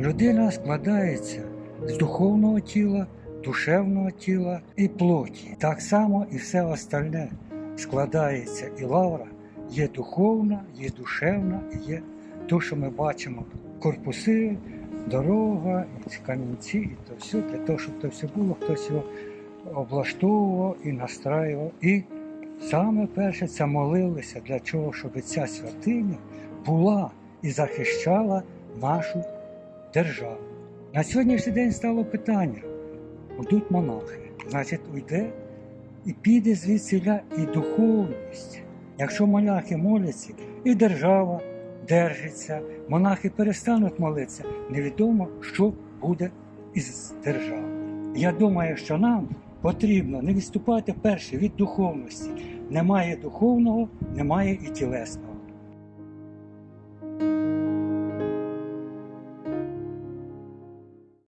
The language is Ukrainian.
Людина складається з духовного тіла, душевного тіла і плоті. Так само і все остальне складається. І лавра є духовна, є душевна, і є те, що ми бачимо. Корпуси, дорога, камінці, і то все, для того, щоб то все було, хтось його облаштовував і настраював. І саме перше це молилися для чого, щоб ця святиня була і захищала нашу державу. На сьогоднішній день стало питання: йдуть монахи, значить, уйде і піде звідсіля і духовність. Якщо монахи моляться, і держава держиться, монахи перестануть молитися, невідомо, що буде із державою. Я думаю, що нам потрібно не відступати перше від духовності. Немає духовного, немає і тілесного.